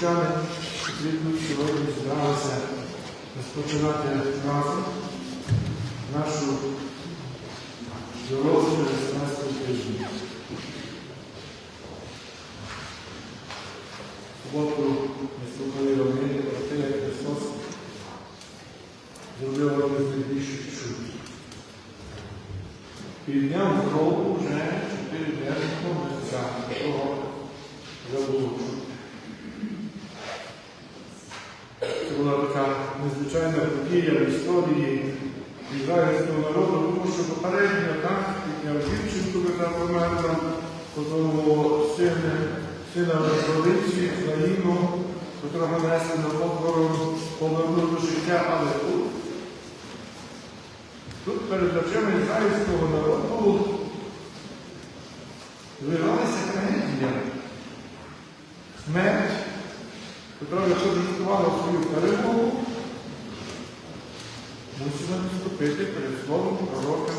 почали, які сьогодні збиралися розпочинати разом нашу через нас тиждень. Суботу ми слухали ромини про те, як Христос зробив одне з найбільших. Підняв знову вже чотири дні місця того забудову. Це була така незвичайна подія в історії ізраїльського народу, тому що попередньо так підняв дівчинку, яка померла, потім сина, сина родиці, Наїну, котрого несли на похорон, повернув до життя, але тут, тут перед очима ізраїльського народу зливалася трагедія. Смерть, котра репродуктувала свою перемогу, мусила відступити перед словом пророка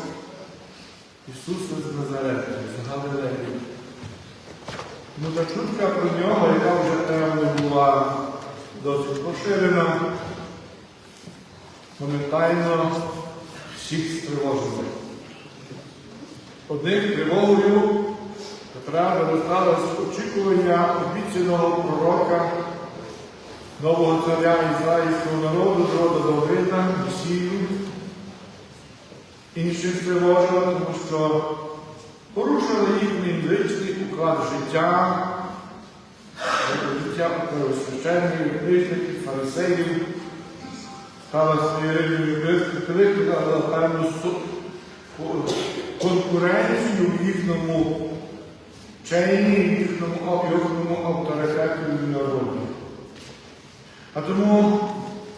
Ісуса з Назарета, з Галилеї. Ну, та чутка про нього, яка вже певно була досить поширена, моментально всіх стривожила. Одних тривогою, котра виростала з очікування обіцяного пророка, нового царя ізраїльського народу, роду Давида, Месію. Інших тривожила, тому що порушили їхній звичний уклад життя, життя священників, книжників, фарисеїв, стала своєю викликала певну конкуренцію в їхньому вченні, в їхньому, авторитеті в народі. А тому,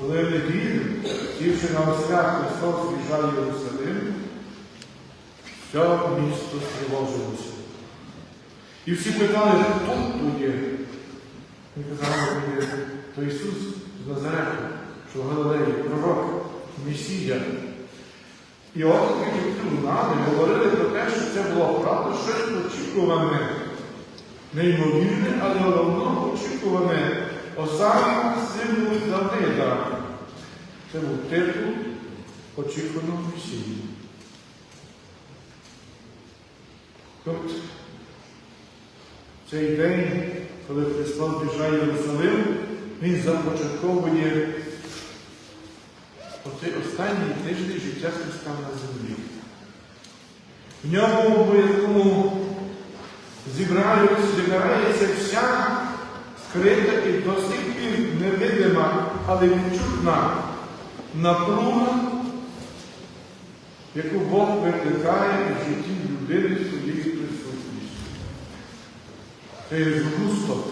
коли в неділю, сівши на ослях Христос в'їжджає Єрусалим, все місто стривожилося. І всі питали, хто є? Він казав, то Ісус з Назарету, що Галилеї, пророк, Месія. І от такі трибунали говорили про те, що це була правда, щось очікуване, неймовірне, але давно очікуване Осана сину Давида. Це був титул очікуваного Месії. Тобто цей день, коли Христос біжає Єрусалим, Він започатковує останній тиждень життя Христа на землі. В ньому якому зібрається вся і до сих пір невидима, але відчутна напруга, яку Бог викликає в житті людини своєю присутністю. Це є згусток.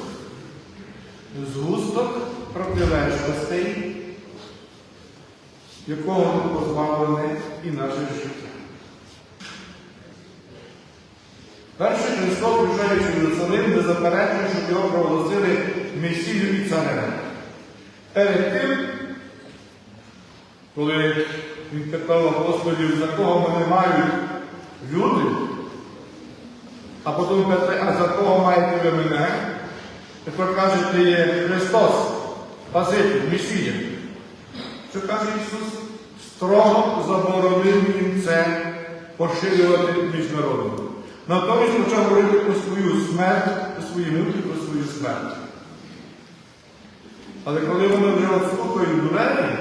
Згусток протилежностей, якого позбавлене і наше життя. Перший Христос, в Єрусалим, не заперечує, щоб його проголосили Месію і царем. Перед тим, коли він питав апостолів, за кого мене мають люди, а потім питає, а за кого маєте ви мене? Тепер кажете, є Христос, Спаситель, Месія. Що каже Ісус? Строго заборонив їм це поширювати між народами. Натомість почав говорити про свою смерть, про свої муки, про свою смерть. Але коли вони вже слухають двері,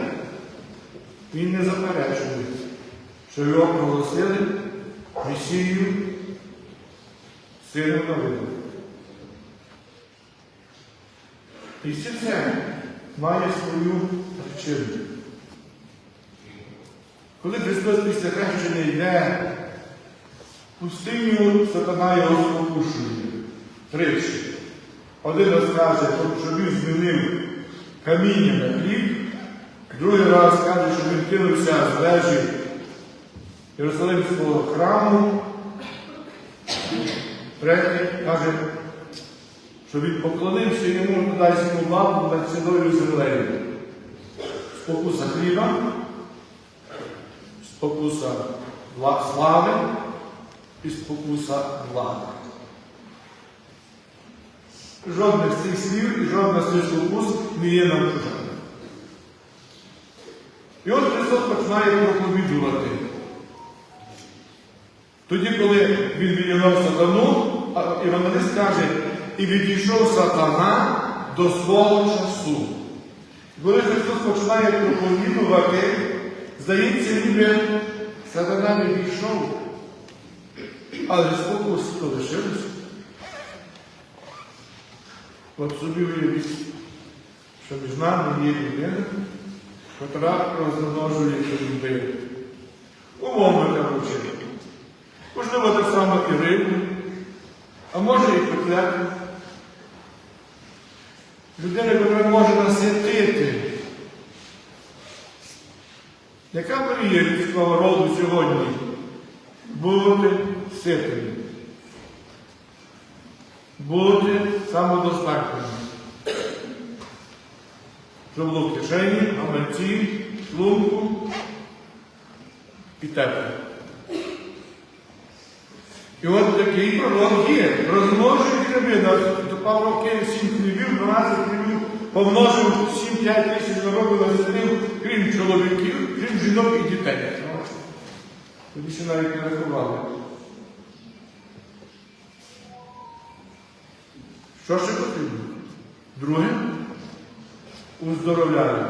він не заперечує, що його проголосили Месію сину Давида. І все це має свою причину. Коли Христос після хрещення йде пустиню сатана його спокушує. Тричі. Один раз каже, що він змінив каміння на хліб, другий раз каже, що він кинувся з вежі Єрусалимського храму. Третій каже, що він поклонився йому дасть йому лапу над ціною землею. спокуса хліба, спокуса слави і спокуса влади. Жодне з цих слів і жодна з цих спокус не є нам чужа. І от Христос починає проповідувати. Тоді, коли він відігнав сатану, Івангелист каже, і відійшов сатана до свого часу. Коли Христос починає проповідувати, здається, ніби сатана відійшов, але спокус то лишився. От собі уявіть, що між нами є людина, котра розмножує любив. Умовно кажучи. Можливо, так само і рибу, а може і котлету. Людина, яка може наситити. Яка мрія людського роду сьогодні? Бути ситим. Бути самодостатнім. Щоб було в кишені, гаманці, шлунку і тепло. І от такий пророк є. Розмножує хліби. До Павло Київ 7 хлібів, 12 хлібів, помножив 7-5 тисяч народу насадив, крім чоловіків, крім жінок і дітей. Тоді ще навіть не рахували. Що ще потрібно? Друге уздоровляє.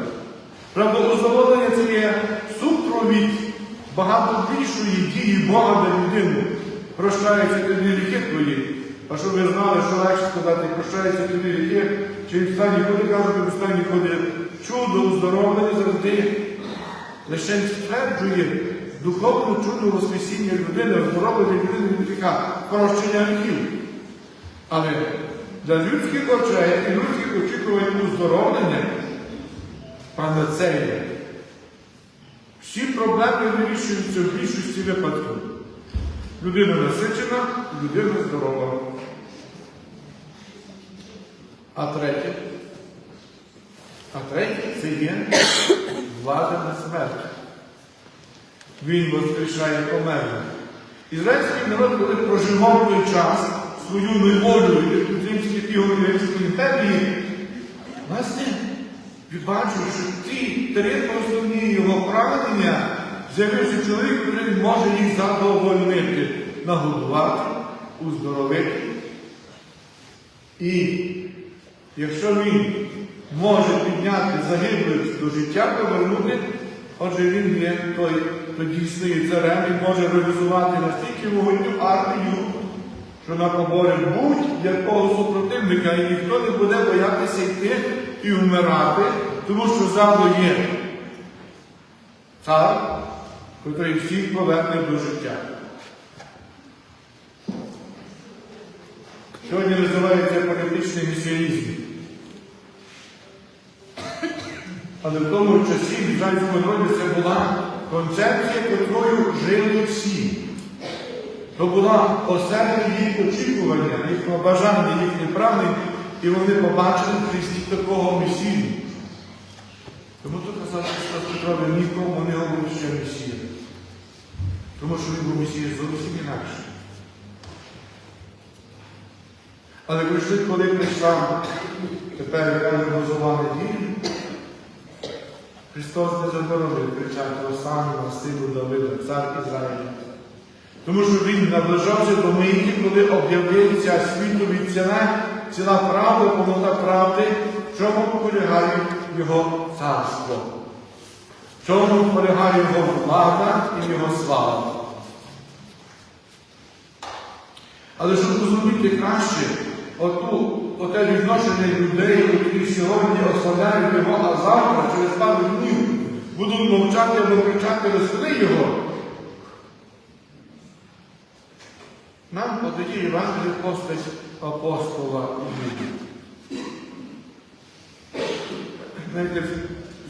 Правда, уздоровлення це є супровід багато більшої дії Бога на людину. Прощаються тобі гріхи твої. А щоб ви знали, що легше сказати, прощаються тобі гріхи, чи в стані ходи, кажуть, в стані ходи. Чудо уздоровлення завжди лише стверджує духовне чудо Воскресіння людини, оздоровлення людини від прощення гріхів. Але для людських очей і людських очікувань уздоровлення панацея. Всі проблеми вирішуються в більшості випадків. Людина насичена, людина здорова. А третє. А третє це є влада на смерть. Він воскрешає померлих. Ізраїльський народ, коли проживав той час свою неволю Римської імперії, власне, бачив, що ті три основні його прагнення з'явився чоловік, який може їх задовольнити, нагодувати, уздоровити. І якщо він може підняти загиблих до життя, повернути, отже він є той, хто дійсно є царем і може реалізувати настільки вогоню армію, що на поборі будь-якого супротивника і ніхто не буде боятися йти і вмирати, тому що ззаду є цар, який всіх поверне до життя. Сьогодні називається політичний місіонізм. Але в тому часі в ізраїльському народі це була концепція, якою жили всі. То була осердя їх очікування, їхнього бажання, їхніх прагнень, і вони побачили в Христі такого Месію. Тому тут казав Христос Петрові нікому не говорить, що Месія. Тому що він був Месія зовсім інакше. Але прийшли, коли прийшла тепер розумна дія, Христос не заборонив кричати Осану, силу Давида, цар Ізраїля. Тому що він наближався до миті, коли об'явиться світові ціна, ціна правди, повнота правди, в чому полягає його царство, в чому полягає його влада і його слава. Але щоб розуміти краще оту, оте відношення людей, які сьогодні ославляють його, а завтра, через пару днів, будуть мовчати або кричати розсуди його. Нам подає Євангелію постать апостола. Знаєте,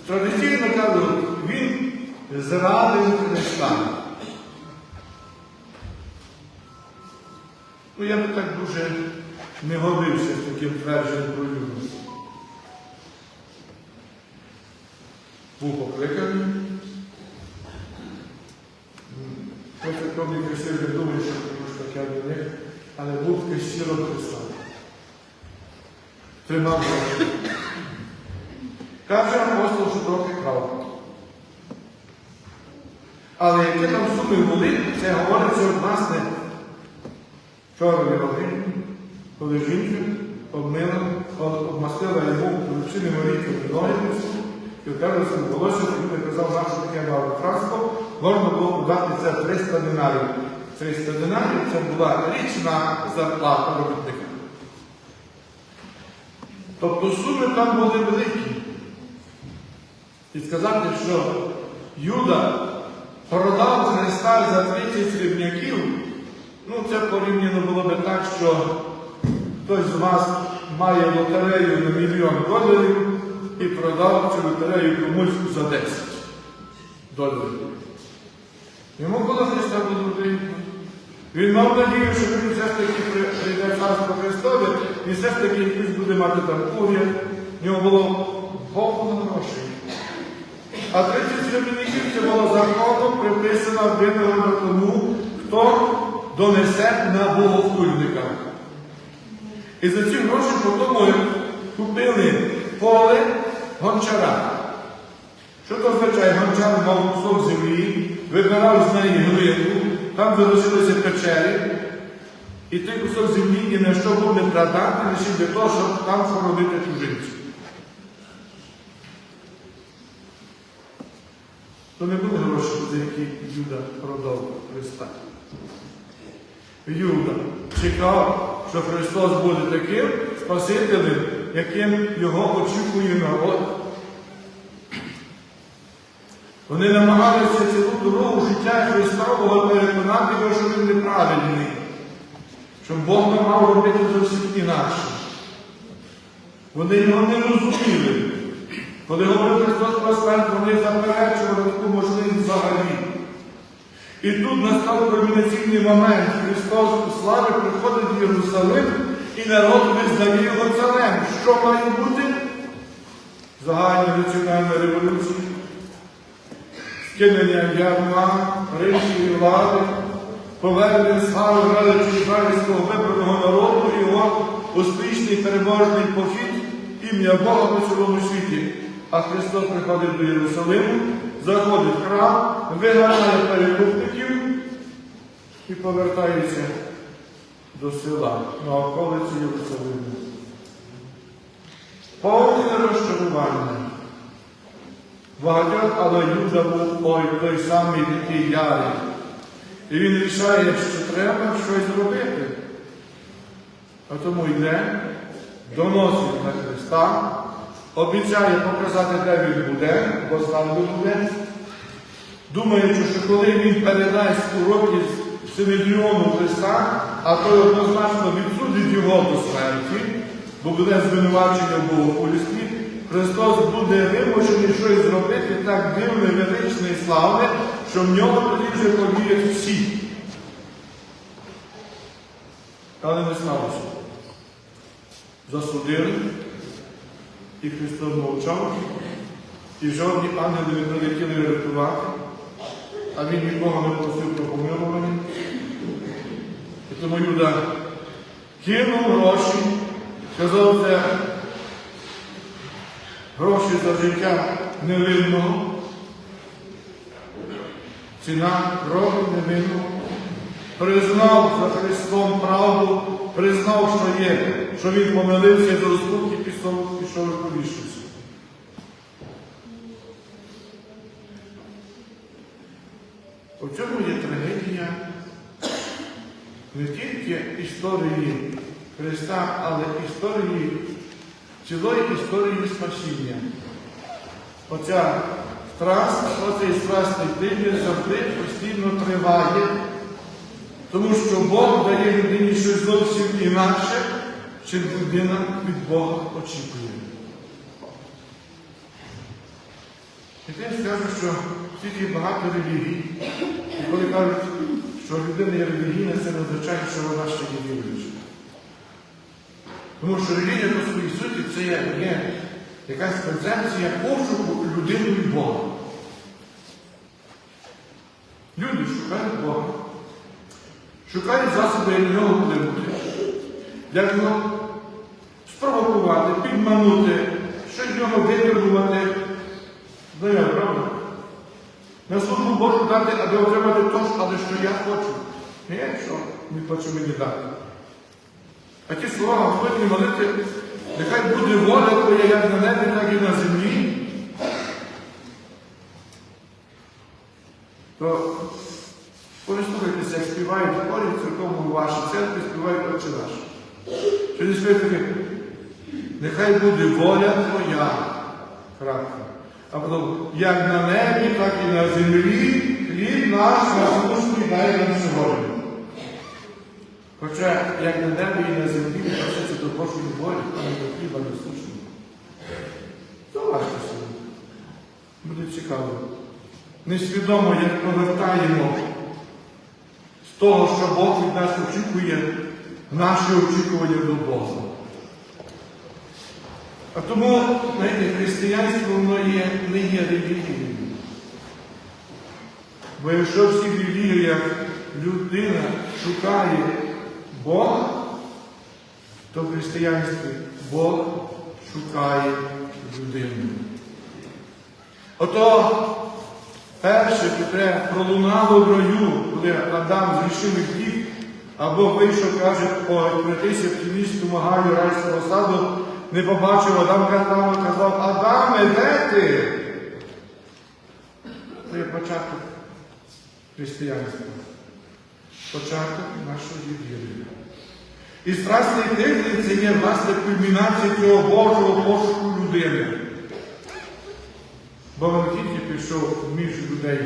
Традиційно кажуть, він зрадив Христа. Ну, я би так дуже не гордився з таким твердженням про людину. був покликаний. Церковні хрестив не думаю, що до них, але був такий щиро Христа. Тримав. Каже апостол, що трохи крав. Але які там суми були, це говориться, от, власне, вчора роги, коли жінка обмила, обмастила йому причини Марійки виногідницю, і втерлося в волосся, він казав, нашу таке мало можна було подати це 300 динарів. 300 динарів це була річна зарплата робітника. Тобто суми там були великі. І сказати, що Юда продав Христа за 30 срібняків, ну це порівняно було би так, що хтось з вас має лотерею на мільйон доларів і продав цю лотерею комусь за 10 доларів. Йому було Христа було вигідно. Він мав надію, що він все ж таки при- прийде царство Христове, і все ж таки якийсь буде мати там уряд. В нього було повно грошей. А 30 срібників це було законом приписана винагорода тому, хто донесе на богохульника. І за ці гроші потім купили поле гончара. Що це означає? Гончар мав кусок землі, вибирав з неї глину, там залишилися печері, і той кусок землі ні на що був не продати, лише для того, щоб там хоронити чужинців. То не були гроші, за які Юда продав Христа. Юда чекав, що Христос буде таким Спасителем, яким його очікує народ. Вони намагалися цілу дорогу життя Христового переконати його, що він неправильний, що Бог не мав робити зовсім інакше. Вони його не розуміли. Коли говорив Христос смерть, вони заперечували таку можливість взагалі. І тут настав кульмінаційний момент. Христос у славі приходить в Єрусалим і народ визнає його царем. Що має бути? Загальна національна революція, скинення ярма, римської влади, повернення слави величі ізраїльського вибраного народу його успішний переможний похід ім'я Бога по цілому світі. А Христос приходить до Єрусалиму, заходить в храм, виганяє перекупників і повертається до села на околиці Єрусалиму. Повне розчарування. Багатьох, але Юда був ой, той самий такий ярий. І він рішає, що треба щось зробити. А тому йде, доносить на Христа, обіцяє показати, де він буде, бо сам буде, думаючи, що коли він передасть уроки з Синедріону Христа, а той однозначно відсудить його до смерті, бо буде звинувачення в богохульстві, Христос буде вимушений щось зробити так дивне, величне і славне, що в нього тоді вже повіють всі. Але не сталося. Засудили, і Христос мовчав, і жодні ангели не прилетіли рятувати, а він нікого не просив про помилування. І тому Юда кинув гроші, сказав це гроші за життя невинного, ціна крові невинного, признав за Христом правду, признав, що є, що він помилився до розпуки, пішов, пішов і повішився. У цьому є трагедія не тільки історії Христа, але історії цілої історії спасіння. Оця страст, оцей страстний тиждень завжди постійно триває, тому що Бог дає людині щось зовсім інакше, чим людина від Бога очікує. І тим скажу, що в світі багато релігій, і коли кажуть, що людина є релігійна, це не означає, що вона ще є віруюча. Тому що релігія по своїй суті це є, якась концепція пошуку людиною Бога. Люди шукають Бога, шукають засоби, як нього впливати, як його спровокувати, підманути, щось нього витребувати. Ну, я правда? На службу Божу дати, аби отримати то, але що я хочу. Не я що він хоче мені дати. А ті слова Господні молити, нехай буде воля твоя як на небі, так і на землі. То послухайтеся, як співають в хорі в церковному вашій церкві, співають Отче наш. Чи не співають таке? Нехай буде воля твоя. Крапка. А потім, як на небі, так і на землі, хліб наш насущний дай нам сьогодні. Хоча як на небі і на землі відноситься до Божої волі, а не до хліба насущного. То важко собі. Буде цікаво. Несвідомо, як повертаємо з того, що Бог від нас очікує, наші очікування до Бога. А тому, знаєте, християнство воно є, не є релігією. Бо якщо в всіх релігіях людина шукає Бога, то в християнстві Бог шукає людину. Ото перше, котре пролунало в раю, коли Адам зрішив гріх, або вийшов, каже, притися в тіністому гаю райського саду, не побачив Адам казав, казав, Адаме, де ти? Це початок християнства. Початок нашої віри. І страсний тиждень це є власне кульмінація цього Божого пошуку людини. Бо він тільки пішов між людей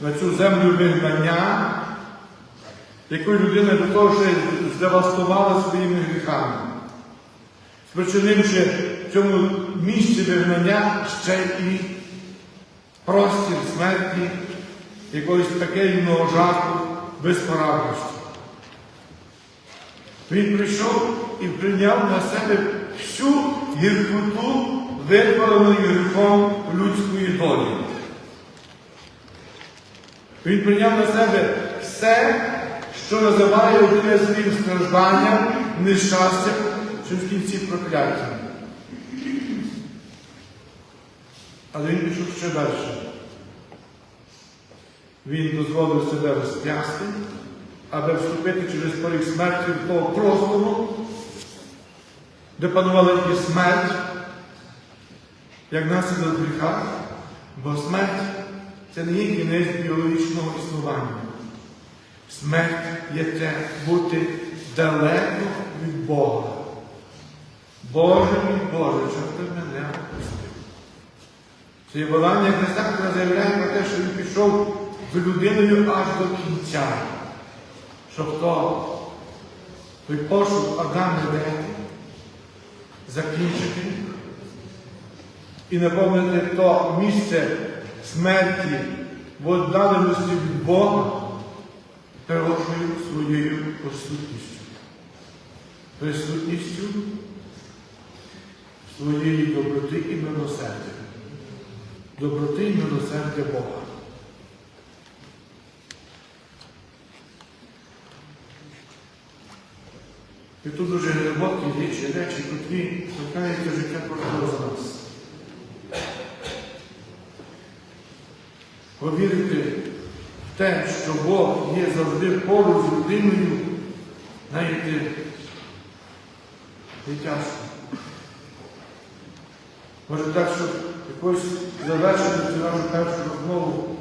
на цю землю вигнання, яку людина до того ще здевастувала своїми гріхами, спричинивши в цьому місці вигнання ще і простір смерті, якогось пекельного жаху, безпорадності. Він прийшов і прийняв на себе всю гіркоту, випаленої гріхом людської долі. Він прийняв на себе все, що називає одне своїм стражданням, нещастям, що в кінці прокляттям. Але він пішов ще далі. Він дозволив себе розп'ясти, аби вступити через поріг смерті в того простору, де панувала і смерть, як наслідок гріха, бо смерть це не є кінець біологічного існування. Смерть є те бути далеко від Бога. Боже мій Боже, чого ти мене опустив? Це є волання Христа, яке заявляє про те, що він пішов людиною аж до кінця. Щоб то той пошук Адам Левети закінчити і наповнити то місце смерті в віддаленості від Бога першою своєю присутністю. Присутністю своєї доброти і милосердя. Доброти і милосердя Бога. І тут дуже глибокі речі, речі, котрі торкаються життя кожного з нас. Повірити в те, що Бог є завжди поруч з людиною, знаєте, не тяжко. Може так, щоб якось завершити цю нашу першу розмову.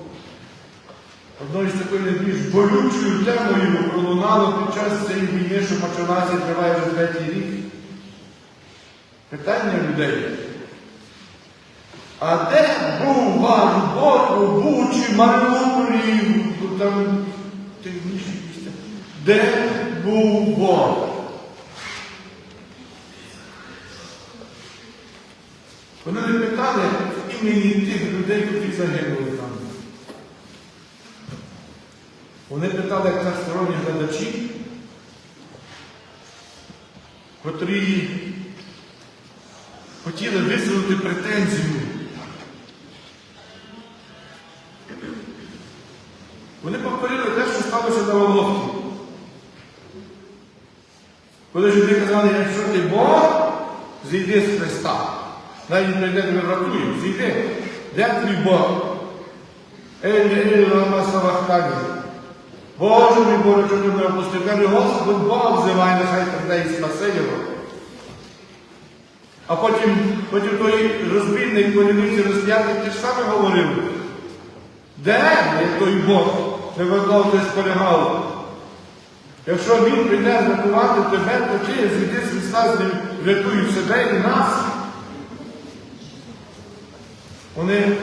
Одною з такою найбільш болючою темою пролунало під час цієї війни, що почалася триває вже третій рік. Питання людей. А де був ваш Бог у Бучі, Маріуполі, там тих інших місцях? Де був Бог? Вони не питали імені тих людей, які загинули там. Вони питали, як нас сторонні глядачі, котрі хотіли. висунути претензію. Вони повторили те, що сталося на Волохті. Коли ж люди казали, якщо ти Бог, зійди з Христа. Навіть не тебе врятує, зійди. Де твій Бог? Елі, елі, лама савахтані. Боже мій Боже, ти мене опустив. Каже, Господь Бог взивай, нехай прийде і спасе його. А потім, потім той розбійник, полівиці розп'ятий, ти ж саме говорив. Де той Бог, не виклав ти сполягав? Якщо він прийде врятувати тебе, то ти зійди з Христа з ним, врятуй себе і нас. Вони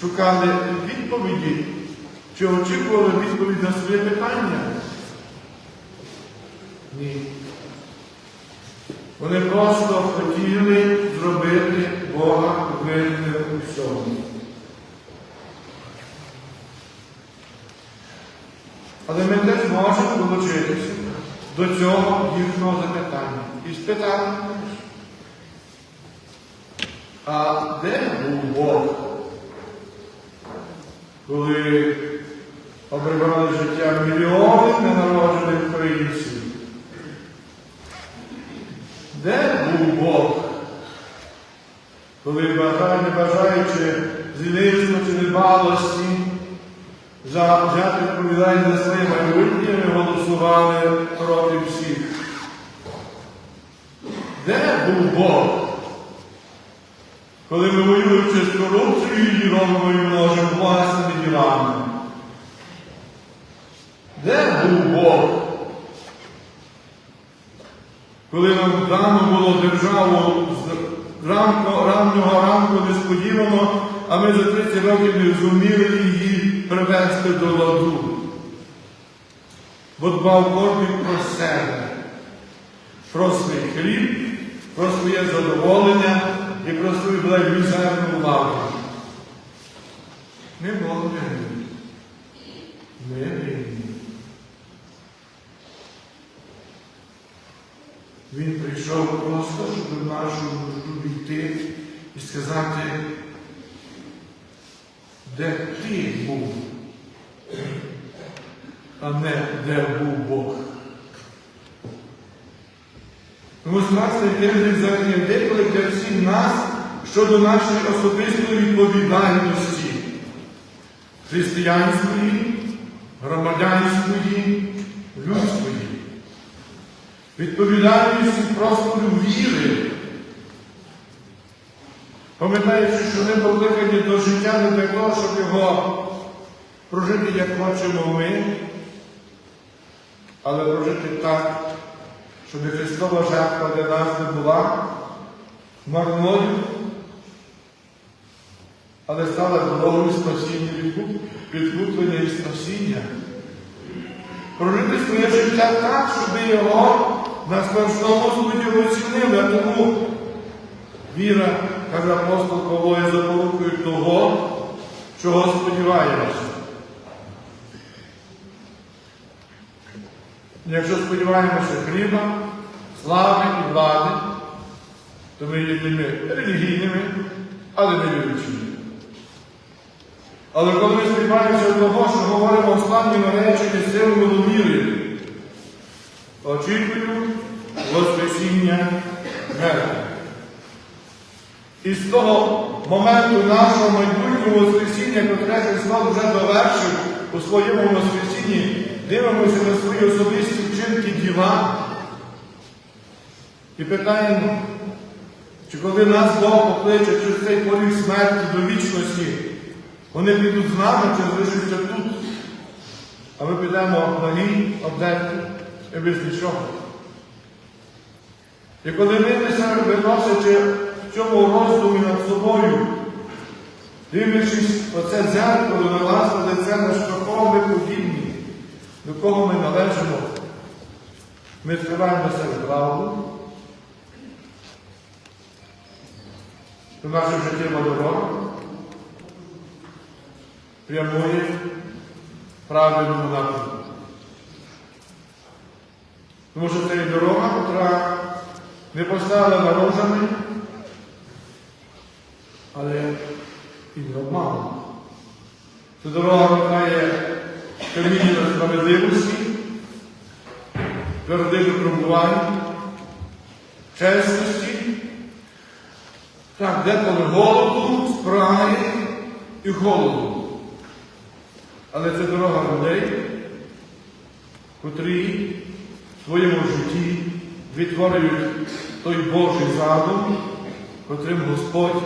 шукали відповіді, чи очікували відповідь на своє питання? Ні. Вони просто хотіли зробити Бога винним у всьому. Але ми теж можемо долучитися до цього їхнього запитання. І спитати, а де був Бог, коли обривали життя мільйони ненароджених українців? Де був Бог? Коли бажає, не бажаючи злівства чи недбалості, за взяти відповідальність за своє майбутнє, ми голосували проти всіх. Де був Бог? Коли ми воюючи з корупцією і робимо і множимо власними ділами. Де був Бог? Коли нам дано було державу з ранку, раннього ранку несподівано, а ми за 30 років не зуміли її привести до ладу. Бо дбав кожен про себе, про свій хліб, про своє задоволення і про свою мізерну владу. Було винні. Не винні. Він прийшов просто, щоб в нашу душу війти і сказати, де ти був, а не де був Бог. Тому страшний тиждень взагалі виклик для всіх нас щодо нашої особистої відповідальності християнської, громадянської. Відповідальності просто віри. Пам'ятаючи, що ми покликані до життя не для того, щоб його прожити, як хочемо ми, але прожити так, щоб Христова жертва для нас не була марною, але стала дорогою спасіння, відкуплення і спасіння. Прожити своє життя так, щоб його на смертному суді оцінили, а тому віра, каже апостол Павло, є запорукою того, чого сподіваємося. Якщо сподіваємося хліба, слави і влади, то ми є людьми релігійними, але не віруючими. Але коли ми сподіваємося того, що говоримо останніми речами силами віри, очікую Воскресіння мертвих. І з того моменту нашого майбутнього Воскресіння, котре Христос вже довершив у своєму Воскресінні, дивимося на свої особисті вчинки діла і питаємо, чи коли нас Бог покличе через цей поріг смерті до вічності, вони підуть з нами чи залишаться тут. А ми підемо на ній, обдерті і без нічого. І коли ми виносячи в цьому роздумі над собою, дивлячись оце дзеркало на власне лице, на що кого ми подібні, до кого ми належимо, ми відкриваємо до себе правду, до нашого життєва дорога, прямує правильному напрямку. Тому що це є дорога, яка не поставлена рожами, але і не обмануть. Ця дорога має каміння справедливості, твердих випробувань, чесності, так, деколи голоду, спраги і холоду. Але це дорога людей, котрі в своєму житті відтворюють той Божий задум, котрим Господь,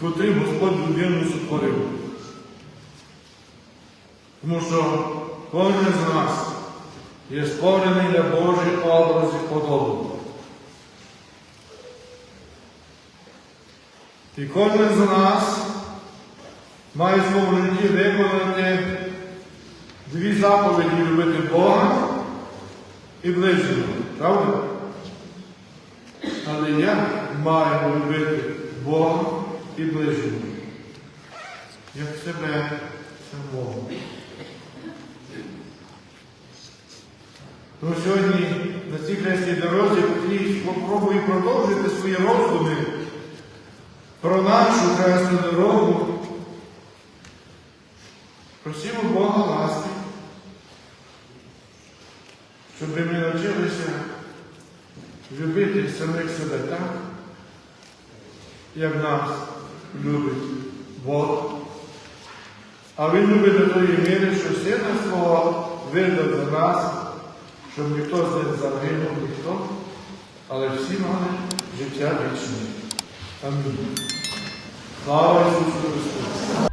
котрим Господь людину сотворив. Тому що кожен з нас є створений для Божий образ і подобу. І кожен з нас має житті виконати дві заповіді любити Бога і ближнього. Правда? Але я маю любити Бога і ближнього. Як себе самого. Тому сьогодні на цій хресній дорозі спробую продовжити свої роздуми про нашу хресну дорогу. Просимо Бога ласки, щоб ми навчилися любити самих себе так, як нас любить Бог. А Він любить до тої міри, що сина свого видав за нас, щоб ніхто з них загинув, ніхто, але всі мали життя вічне. Амінь. Слава Ісусу Христу!